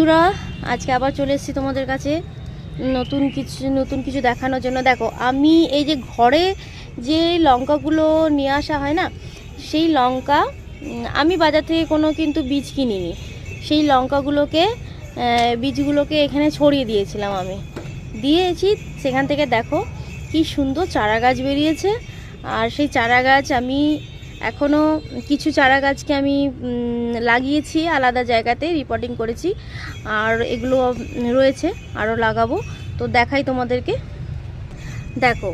বন্ধুরা, আজকে আবার চলে এসেছি তোমাদের কাছে নতুন কিছু নতুন কিছু দেখানোর জন্য। দেখো, আমি এই যে ঘরে যে লঙ্কাগুলো নিয়ে আসা হয় না, সেই লঙ্কা আমি বাজার থেকে কোনো কিন্তু বীজ কিনিনি। সেই লঙ্কাগুলোকে বীজগুলোকে এখানে ছড়িয়ে দিয়েছিলাম আমি। দিয়েছি, সেখান থেকে দেখো কি সুন্দর চারা গাছ বেরিয়েছে। আর সেই চারা গাছ আমি এখনও কিছু চারা গাছকে আমি লাগিয়েছি, আলাদা জায়গাতে রিপোর্টিং করেছি। আর এগুলো রয়েছে, আরও লাগাবো। তো দেখাই তোমাদেরকে। দেখো,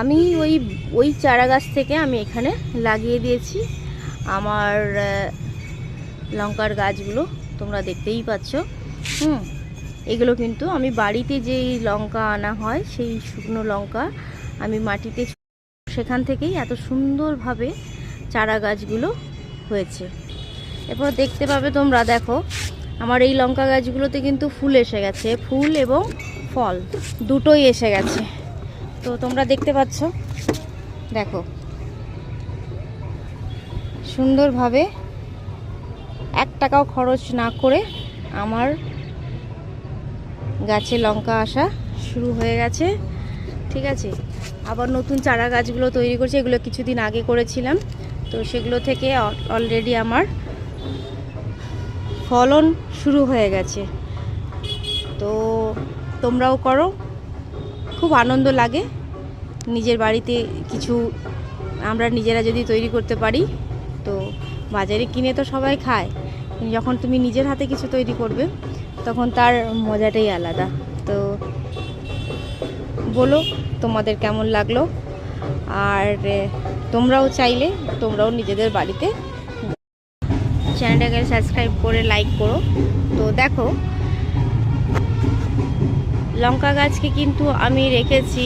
আমি ওই ওই চারা গাছ থেকে আমি এখানে লাগিয়ে দিয়েছি। আমার লঙ্কার গাছগুলো তোমরা দেখতেই পাচ্ছ। হুম, এগুলো কিন্তু আমি বাড়িতে যেই লঙ্কা আনা হয়, সেই শুকনো লঙ্কা আমি মাটিতে সেখান থেকেই এত সুন্দরভাবে চারা গাছগুলো হয়েছে। এরপর দেখতে পাবে তোমরা, দেখো, আমার এই লঙ্কা গাছগুলোতে কিন্তু ফুল এসে গেছে, ফুল এবং ফল, দুটোই এসে গেছে। তো তোমরা দেখতে পাচ্ছ, দেখো, সুন্দরভাবে এক টাকাও খরচ না করে আমার গাছে লঙ্কা আসা শুরু হয়ে গেছে। ঠিক আছে? আবার নতুন চারা গাছগুলো তৈরি করছে, এগুলো কিছুদিন আগে করেছিলাম। তো সেগুলো থেকে অলরেডি আমার ফলন শুরু হয়ে গেছে। তো তোমরাও করো। খুব আনন্দ লাগে। নিজের বাড়িতে কিছু, আমরা নিজেরা যদি তৈরি করতে পারি, তো বাজারে কিনে তো সবাই খায়। যখন তুমি নিজের হাতে কিছু তৈরি করবে, তখন তার মজাটাই আলাদা। বলো তোমাদের কেমন লাগল? আর তোমরাও চাইলে তোমরাও নিজেদের বাড়িতে চ্যানেলটাকে সাবস্ক্রাইব করে লাইক করো। তো দেখো, লঙ্কা গাছকে কিন্তু আমি রেখেছি,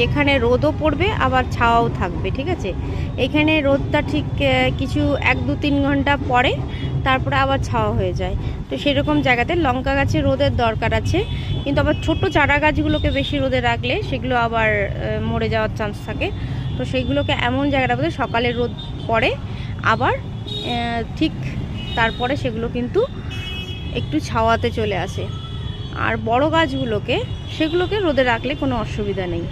যেখানে রোদও পড়বে, আবার ছাওয়াও থাকবে, ঠিক আছে? এখানে রোদটা ঠিক কিছু এক দু তিন ঘণ্টা পরে তারপরে আবার ছাওয়া হয়ে যায়। তো সেরকম জায়গাতে লঙ্কা গাছে রোদের দরকার আছে। কিন্তু আবার ছোট চারা গাছগুলোকে বেশি রোদে রাখলে সেগুলো আবার মরে যাওয়ার চান্স থাকে। তো সেইগুলোকে এমন জায়গাটা বলতে সকালে রোদ পড়ে, আবার ঠিক তারপরে সেগুলো কিন্তু একটু ছাওয়াতে চলে আসে। আর বড় গাছগুলোকে, সেগুলোকে রোদে রাখলে কোনো অসুবিধা নেই।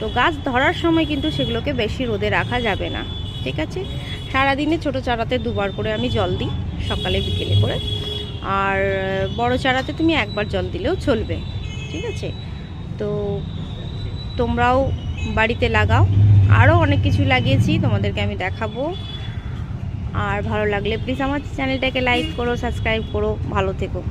তো গাছ ধরার সময় কিন্তু সেগুলোকে বেশি রোদে রাখা যাবে না। ঠিক আছে? সারাদিনে ছোট চারাতে দুবার করে আমি জল দিই, সকালে, বিকেলে করে। আর, বড় চারাতে তুমি একবার জল দিলেও চলবে, ঠিক আছে? তো তোমরাও বাড়িতে লাগাও। আরও অনেক কিছু লাগিয়েছি, তোমাদেরকে আমি দেখাবো। আর ভালো লাগলে প্লিজ আমার চ্যানেলটাকে লাইক করো সাবস্ক্রাইব করো, ভালো থেকো।